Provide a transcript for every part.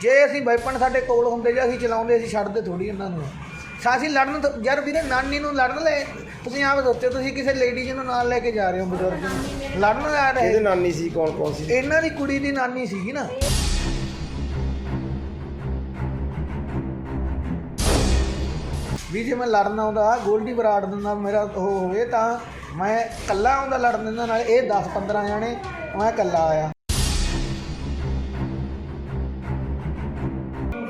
ਜੇ ਅਸੀਂ ਵੈਪਨ ਸਾਡੇ ਕੋਲ ਹੁੰਦੇ ਜਾਂ ਅਸੀਂ ਚਲਾਉਂਦੇ ਅਸੀਂ ਛੱਡਦੇ ਥੋੜੀ ਇਹਨਾਂ ਨੂੰ। ਸਾਸੀ ਲੜਨ ਤੋਂ ਯਾਰ ਵੀਰੇ ਨਾਨੀ ਨੂੰ ਲੜਨ ਲੈ। ਤੁਸੀਂ ਆਪ ਸੋਚੋ ਤੁਸੀਂ ਕਿਸੇ ਲੇਡੀਜ਼ ਨੂੰ ਨਾਲ ਲੈ ਕੇ ਜਾ ਰਹੇ ਹੋ ਬਜ਼ੁਰਗ ਨੂੰ। ਲੜਨ ਆ ਇਹਦੇ ਰਹੇ ਨਾਨੀ ਸੀ ਕੌਣ ਕੌਣ ਸੀ? ਇਹਨਾਂ ਦੀ ਕੁੜੀ ਦੀ ਨਾਨੀ ਸੀਗੀ ਨਾ। ਵੀ ਜੇ ਮੈਂ ਲੜਨ ਆਉਂਦਾ ਗੋਲਡੀ ਬਰਾੜ ਦਿੰਦਾ ਮੇਰਾ ਉਹ ਹੋਵੇ ਤਾਂ ਮੈਂ ਕੱਲਾ ਆਉਂਦਾ ਲੜਨ ਦਿੰਦਾ ਨਾਲ। ਇਹ 10 15 ਜਾਣੇ ਮੈਂ ਕੱਲਾ ਆਇਆ।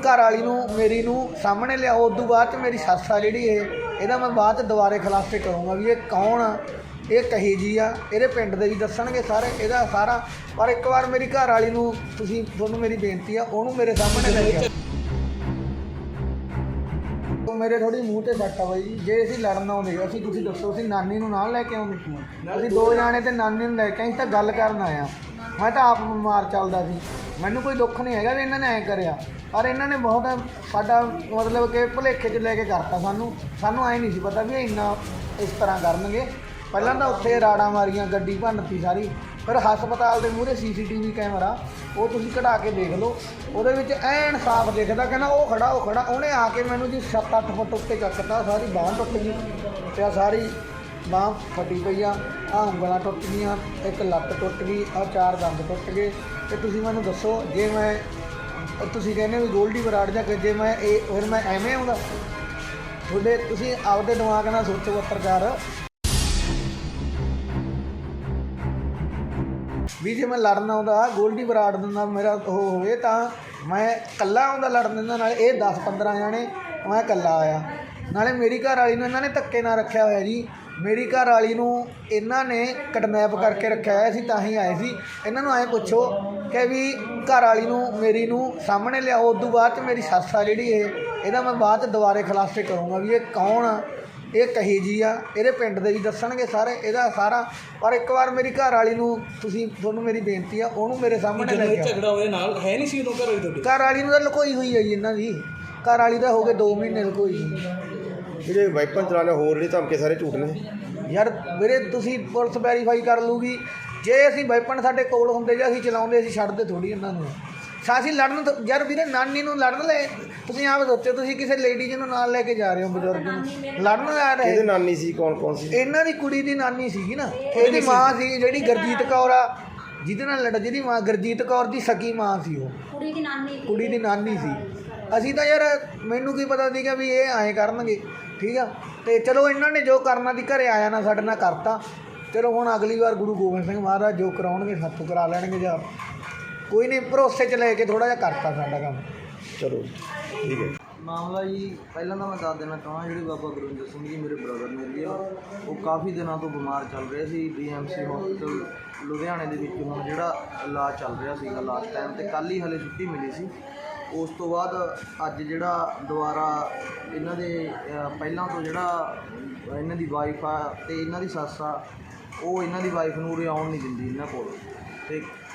ਘਰ ਵਾਲੀ ਨੂੰ, ਮੇਰੀ ਨੂੰ ਸਾਹਮਣੇ ਲਿਆਓ, ਉਦੋਂ ਬਾਅਦ ਚ ਮੇਰੀ ਸੱਸ ਆ ਜਿਹੜੀ ਇਹ, ਇਹਦਾ ਮੈਂ ਬਾਅਦ ਚ ਦੁਬਾਰੇ ਖੁਲਾਸੇ ਕਰੂੰਗਾ ਵੀ ਇਹ ਕੌਣ ਆ, ਇਹ ਕਹੀ ਜੀ ਆ, ਇਹਦੇ ਪਿੰਡ ਦੇ ਵੀ ਦੱਸਣਗੇ ਸਾਰੇ, ਇਹਦਾ ਸਾਰਾ, ਪਰ ਇੱਕ ਵਾਰ ਮੇਰੀ ਘਰ ਵਾਲੀ ਨੂੰ ਤੁਸੀਂ, ਤੁਹਾਨੂੰ ਮੇਰੀ ਬੇਨਤੀ ਆ, ਉਹਨੂੰ ਮੇਰੇ ਸਾਹਮਣੇ ਲੈ ਕੇ ਉਹ ਮੇਰੇ ਥੋੜੀ ਮੂੰਹ ਤੇ ਸੱਟ ਆ ਬਾਈ ਜੀ, ਜੇ ਅਸੀਂ ਲੜਨ ਆਉਂਦੇ, ਅਸੀਂ ਤੁਸੀਂ ਦੱਸੋ, ਅਸੀਂ ਨਾਨੀ ਨੂੰ ਨਾਲ ਲੈ ਕੇ ਆਉਂਦੇ। ਅਸੀਂ ਦੋ ਜਾਣੇ ਤੇ ਨਾਨੀ ਨੂੰ ਲੈ ਕੇ ਅਸੀਂ ਤਾਂ ਗੱਲ ਕਰਨ ਆਇਆ ਮੈਂ ਤਾਂ ਆਪ ਬਿਮਾਰ ਚੱਲਦਾ ਸੀ। ਮੈਨੂੰ ਕੋਈ ਦੁੱਖ ਨਹੀਂ ਹੈਗਾ ਵੀ ਇਹਨਾਂ ਨੇ ਐ ਕਰਿਆ। ਪਰ ਇਹਨਾਂ ਨੇ ਬਹੁਤ ਸਾਡਾ ਮਤਲਬ ਕਿ ਭੁਲੇਖੇ 'ਚ ਲੈ ਕੇ ਕਰਤਾ ਸਾਨੂੰ। ਸਾਨੂੰ ਐ ਨਹੀਂ ਸੀ ਪਤਾ ਵੀ ਇਹ ਇੰਨਾ ਇਸ ਤਰ੍ਹਾਂ ਕਰਨਗੇ। ਪਹਿਲਾਂ ਤਾਂ ਉੱਥੇ ਰਾੜਾਂ ਮਾਰੀਆਂ, ਗੱਡੀ ਭੰਨਤੀ ਸਾਰੀ। ਫਿਰ ਹਸਪਤਾਲ ਦੇ ਮੂਹਰੇ ਸੀਸੀਟੀਵੀ ਕੈਮਰਾ, ਉਹ ਤੁਸੀਂ ਕਢਾ ਕੇ ਦੇਖ ਲਓ। ਉਹਦੇ ਵਿੱਚ ਐਨ ਸਾਫ਼ ਦਿਖਦਾ, ਕਹਿੰਦਾ ਉਹ ਖੜਾ ਉਹ ਖੜਾ। ਉਹਨੇ ਆ ਕੇ ਮੈਨੂੰ ਜੀ 7-8 ਫੁੱਟ ਉੱਤੇ ਚੱਕਤਾ, ਸਾਰੀ ਬਾਂਹ ਟੁੱਟ ਗਈ। ਤੇ ਆਹ ਸਾਰੀ ਬਾਂਹ ਫਟੀ ਪਈ ਆ, ਆਹ ਉਂਗਲਾਂ ਟੁੱਟ ਗਈਆਂ, ਇੱਕ ਲੱਤ ਟੁੱਟ ਗਈ ਆ ਚਾਰ ਦੰਦ ਟੁੱਟ ਗਏ। ਤੇ ਤੁਸੀਂ ਮੈਨੂੰ ਦੱਸੋ, ਜੇ ਮੈਂ, ਤੁਸੀਂ ਕਹਿੰਦੇ ਵੀ ਗੋਲਡੀ ਬਰਾੜ ਜਾਂ ਜੇ ਮੈਂ ਇਹ, ਫਿਰ ਮੈਂ ਐਵੇਂ ਆਉਂਦਾ? ਤੁਹਾਡੇ, ਤੁਸੀਂ ਆਪਦੇ ਦਿਮਾਗ ਨਾਲ ਸੋਚੋ, ਪੱਤਰਕਾਰ। ਵੀ ਜੇ ਮੈਂ ਲੜਨ ਆਉਂਦਾ, ਗੋਲਡੀ ਬਰਾੜ ਦਿੰਦਾ ਮੇਰਾ ਉਹ ਹੋਵੇ ਤਾਂ ਮੈਂ ਕੱਲਾ ਆਉਂਦਾ ਲੜਨ ਦਿੰਦਾ ਨਾਲ, ਇਹ 10 15 ਜਾਣੇ ਮੈਂ ਕੱਲਾ ਆਇਆ। ਨਾਲੇ ਮੇਰੀ ਘਰ ਵਾਲੀ ਨੂੰ ਇਹਨਾਂ ਨੇ ਧੱਕੇ ਨਾਲ ਰੱਖਿਆ ਹੋਇਆ ਜੀ। ਮੇਰੀ ਘਰ ਵਾਲੀ ਨੂੰ ਇਹਨਾਂ ਨੇ ਕਿਡਨੈਪ ਕਰਕੇ ਰੱਖਿਆ ਹੋਇਆ ਸੀ ਤਾਂ ਹੀ ਆਏ ਸੀ। ਇਹਨਾਂ ਨੂੰ ਐਂ ਪੁੱਛੋ ਕਿ ਵੀ ਘਰ ਵਾਲੀ ਨੂੰ ਮੇਰੀ ਨੂੰ ਸਾਹਮਣੇ ਲਿਆਓ ਉਦੋਂ ਬਾਅਦ ਚ ਮੇਰੀ ਸੱਸ ਆ ਜਿਹੜੀ ਇਹ ਇਹਦਾ ਮੈਂ ਬਾਅਦ ਦੁਬਾਰੇ ਖੁਲਾਸੇ ਕਰੂੰਗਾ ਵੀ ਇਹ ਕੌਣ ਆ ਇਹ ਕਹੀ ਜੀ ਆ ਇਹਦੇ ਪਿੰਡ ਦੇ ਵੀ ਦੱਸਣਗੇ ਸਾਰੇ ਇਹਦਾ ਸਾਰਾ। ਪਰ ਇੱਕ ਵਾਰ ਮੇਰੀ ਘਰ ਵਾਲੀ ਨੂੰ ਤੁਸੀਂ ਤੁਹਾਨੂੰ ਮੇਰੀ ਬੇਨਤੀ ਆ ਉਹਨੂੰ ਮੇਰੇ ਸਾਹਮਣੇ ਲੈ ਕੇ। ਝਗੜਾ ਹੋਇਆ ਨਾਲ ਹੈ ਨਹੀਂ ਸੀ ਉਦੋਂ ਘਰ ਹੋਈ ਤੁਹਾਡੇ? ਘਰ ਵਾਲੀ ਨੂੰ ਤਾਂ ਲੁਕੋਈ ਹੋਈ ਹੈ ਜੀ ਇਹਨਾਂ ਦੀ। ਘਰ ਵਾਲੀ ਦਾ ਹੋ ਗਏ 2 ਮਹੀਨੇ ਲੁਕੋਈ। ਜਿਹੜੇ ਵੈਪਨ ਚਲਾਣੇ ਹੋਰ ਜਿਹੜੇ ਧਮਕੇ ਸਾਰੇ ਝੂਠ ਨੇ। ਯਾਰ ਵੀਰੇ ਤੁਸੀਂ ਪੁਲਿਸ ਵੈਰੀਫਾਈ ਕਰ ਲੂਗੀ ਜੇ ਅਸੀਂ ਵੈਪਨ ਸਾਡੇ ਕੋਲ ਹੁੰਦੇ ਜਾਂ ਅਸੀਂ ਚਲਾਉਂਦੇ ਅਸੀਂ ਛੱਡਦੇ ਥੋੜੀ ਇਹਨਾਂ ਨੂੰ। ਸਾਸੀ ਲੜਨ ਤੋਂ ਯਾਰ ਵੀਰੇ ਨਾਨੀ ਨੂੰ ਲੜਨ ਲੈ ਤੁਸੀਂ ਆਪ ਸੋਚੋ ਤੁਸੀਂ ਕਿਸੇ ਲੇਡੀਜ਼ ਨੂੰ ਨਾਲ ਲੈ ਕੇ ਜਾ ਰਹੇ ਹੋ ਬਜ਼ੁਰਗ ਨੂੰ। ਲੜਨ ਆ ਰਹੇ ਇਹਦੇ ਨਾਨੀ ਸੀ? ਕੌਣ ਕੌਣ ਸੀ? ਇਹਨਾਂ ਦੀ ਕੁੜੀ ਦੀ ਨਾਨੀ ਸੀਗੀ ਨਾ। ਇਹਦੀ ਮਾਂ ਸੀ। ਜਿਹੜੀ ਗੁਰਜੀਤ ਕੌਰ ਆ। ਜਿਹਦੇ ਨਾਲ ਲੜ ਜਿਹਦੀ ਮਾਂ ਗੁਰਜੀਤ ਕੌਰ ਦੀ ਸਕੀ ਮਾਂ ਸੀ ਉਹ। ਕੁੜੀ ਦੀ ਨਾਨੀ ਕੁੜੀ ਦੀ ਨਾਨੀ ਸੀ। ਅਸੀਂ ਤਾਂ ਯਾਰ ਮੈਨੂੰ ਕੀ ਪਤਾ ਸੀਗਾ ਵੀ ਇਹ ਐਂ ਕਰਨਗੇ। ਠੀਕ ਆ? ਤੇ ਚਲੋ ਇਹਨਾਂ ਨੇ ਜੋ ਕਰਨਾ ਦੀ ਘਰੇ ਆਇਆ ਨਾ ਸਾਡੇ ਨਾਲ ਕਰਤਾ। ਚਲੋ ਹੁਣ ਅਗਲੀ ਵਾਰ ਗੁਰੂ ਗੋਬਿੰਦ ਸਿੰਘ ਮਹਾਰਾਜ ਜੋ ਕਰਾਉਣਗੇ ਸਾਥੋਂ ਕਰਾ ਲੈਣਗੇ ਜਾਂ ਕੋਈ ਨਹੀਂ ਭਰੋਸੇ 'ਚ ਲੈ ਕੇ ਥੋੜਾ ਜਿਹਾ ਕਰਤਾ ਸਾਡਾ ਕੰਮ। ਚਲੋ ਠੀਕ ਹੈ। ਮਾਮਲਾ ਜੀ ਪਹਿਲਾਂ ਤਾਂ ਮੈਂ ਦੱਸ ਦੇਣਾ ਚਾਹਾਂ ਜਿਹੜੇ ਬਾਬਾ ਗੁਰਵਿੰਦਰ ਸਿੰਘ ਜੀ ਮੇਰੇ ਬ੍ਰਦਰ ਨੇ ਜੀ ਉਹ ਕਾਫੀ ਦਿਨਾਂ ਤੋਂ ਬਿਮਾਰ ਚੱਲ ਰਹੇ ਸੀ ਡੀਐਮਸੀ ਹਸਪੀਟਲ ਲੁਧਿਆਣੇ ਦੇ ਵਿੱਚ ਹੁਣ ਜਿਹੜਾ ਇਲਾਜ ਚੱਲ ਰਿਹਾ ਸੀਗਾ ਲਾਸਟ ਟਾਈਮ ਤੇ ਕੱਲ ਹੀ ਹਲੇ ਛੁੱਟੀ ਮਿਲੀ ਸੀ। ਉਸ ਤੋਂ ਬਾਅਦ ਅੱਜ ਜਿਹੜਾ ਦੁਬਾਰਾ ਇਹਨਾਂ ਦੇ ਪਹਿਲਾਂ ਤੋਂ ਜਿਹੜਾ ਇਹਨਾਂ ਦੀ ਵਾਈਫ ਆ ਤੇ ਇਹਨਾਂ ਦੀ ਸੱਸ ਆ, ਉਹ ਇਹਨਾਂ ਦੀ ਵਾਈਫ ਨੂੰ ਉਰੇ ਆਉਣ ਨਹੀਂ ਦਿੰਦੀ ਇਹਨਾਂ ਕੋਲ। ਤੇ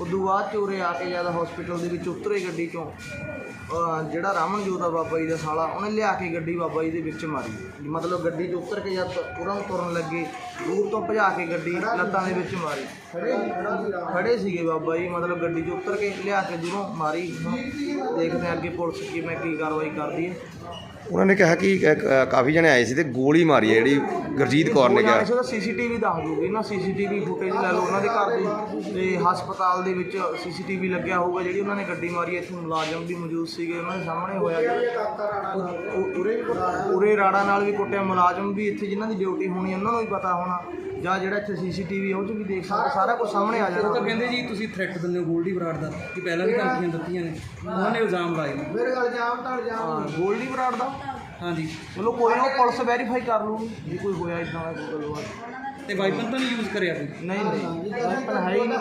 ਉਦੋਂ ਬਾਅਦ ਚੋਰੇ ਆ ਕੇ ਜਦ ਹਸਪੀਟਲ ਦੇ ਵਿੱਚ ਉਤਰੇ ਗੱਡੀ ਚੋਂ ਜਿਹੜਾ ਰਾਮਨਜੋਤ ਆ ਬਾਬਾ ਜੀ ਦਾ ਸਾਲਾ, ਉਹਨੇ ਲਿਆ ਕੇ ਗੱਡੀ ਬਾਬਾ ਜੀ ਦੇ ਵਿੱਚ ਮਾਰੀ। ਮਤਲਬ ਗੱਡੀ 'ਚ ਉਤਰ ਕੇ ਜਦ ਉਹਨਾਂ ਤੁਰਨ ਲੱਗੇ, ਦੂਰ ਤੋਂ ਭਜਾ ਕੇ ਗੱਡੀ ਲੱਤਾਂ ਦੇ ਵਿੱਚ ਮਾਰੀ। ਖੜੇ ਸੀਗੇ ਬਾਬਾ ਜੀ, ਮਤਲਬ ਗੱਡੀ 'ਚ ਉਤਰ ਕੇ ਲਿਆ ਕੇ ਦੂਰੋਂ ਮਾਰੀ। ਦੇਖਦੇ ਹਾਂ ਅੱਗੇ ਪੁਲਿਸ ਕਿਵੇਂ ਕੀ ਕਾਰਵਾਈ ਕਰਦੀ ਹੈ। ਉਹਨਾਂ ਨੇ ਕਿਹਾ ਕਿ ਕ- ਕਾਫੀ ਜਣੇ ਆਏ ਸੀ ਤੇ ਗੋਲੀ ਮਾਰੀ ਹੈ ਜਿਹੜੀ ਗੁਰਜੀਤ ਕੌਰ ਨੇ ਕਿਹਾ। ਉਹਦਾ ਸੀਸੀਟੀਵੀ ਦੱਸ ਦੂਗੀ ਨਾ ਸੀਸੀਟੀਵੀ ਫੁਟੇਜ ਲੈ ਲਓ ਉਹਨਾਂ ਦੇ ਘਰ ਦੀ। ਤੇ ਹਸਪਤਾਲ ਦੇ ਵਿੱਚ ਸੀਸੀਟੀਵੀ ਲੱਗਿਆ ਹੋਊਗਾ ਜਿਹੜੀ ਉਹਨਾਂ ਨੇ ਗੱਡੀ ਮਾਰੀ ਹੈ, ਇੱਥੇ ਮੁਲਾਜ਼ਮ ਵੀ ਮੌਜੂਦ ਸੀਗੇ ਉਹਨਾਂ ਦੇ ਸਾਹਮਣੇ ਹੋਇਆ ਜੀ। ਉਹ- ਉਰੇ ਉਰੇ ਰਾੜਾ ਨਾਲ ਵੀ ਕੁੱਟਿਆ ਮੁਲਾਜ਼ਮ ਵੀ ਇੱਥੇ ਜਿਨ੍ਹਾਂ ਦੀ ਡਿਊਟੀ ਹੋਣੀ ਉਹਨਾਂ ਨੂੰ ਵੀ ਪਤਾ ਹੋਣਾ। ਜਾਂ ਜਿਹੜਾ ਇੱਥੇ ਸੀਸੀਟੀਵੀ ਉਹ 'ਚ ਵੀ ਦੇਖ ਸਕਦੇ ਸਾਰਾ ਕੁਝ ਸਾਹਮਣੇ ਆ ਉਹ ਤਾਂ ਜਾਣਾ ਕਹਿੰਦੇ ਜੀ ਤੁਸੀਂ ਥ੍ਰੈਟ ਦਿੰਦੇ ਹੋ ਗੋਲਡੀ ਬਰਾੜ ਦਾ ਕਿ ਪਹਿਲਾਂ ਵੀ ਧਮਕੀਆਂ ਦਿੱਤੀਆਂ ਨੇ। ਉਹਨਾਂ ਨੇ ਇਲਜ਼ਾਮ ਲਾਏ ਨੇ। ਮੇਰੇ ਗੱਲ ਜਾਮ ਤਾਂ ਜਾਮ ਹਾਂ। ਗੋਲਡੀ ਬਰਾੜ ਦਾ। ਹਾਂਜੀ। ਚਲੋ ਕੋਈ ਨਾ ਉਹ ਪੁਲਿਸ ਵੈਰੀਫਾਈ ਕਰ ਲੂਗੀ ਜੇ ਕੋਈ ਹੋਇਆ ਇਦਾਂ ਦਾ ਕੋਈ ਗੱਲਬਾਤ। ਤੇ ਵਾਈਪਨ ਤਾਂ ਨਹੀਂ ਯੂਜ਼ ਕਰਿਆ ਕੋਈ ਨਹੀਂ ਨਹੀਂ। ਵੈਪਨ ਹੈ ਹੀ ਨਹੀਂ।